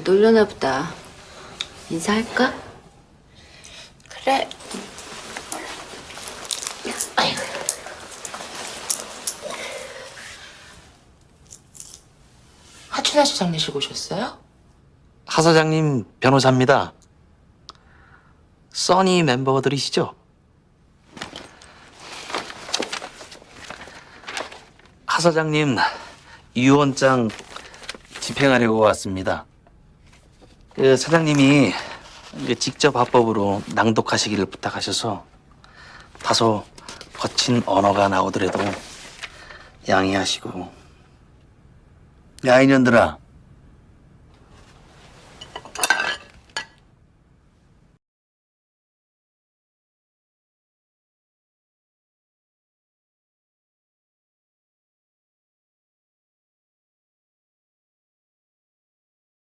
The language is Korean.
못 올려나 보다. 인사할까? 그래. 아이고. 하춘아 씨 장례식 오셨어요? 하 사장님 변호사입니다. 써니 멤버들이시죠? 하 사장님 유언장 집행하려고 왔습니다. 그 사장님이 직접 합법으로 낭독하시기를 부탁하셔서 다소 거친 언어가 나오더라도 양해하시고. 야 이년들아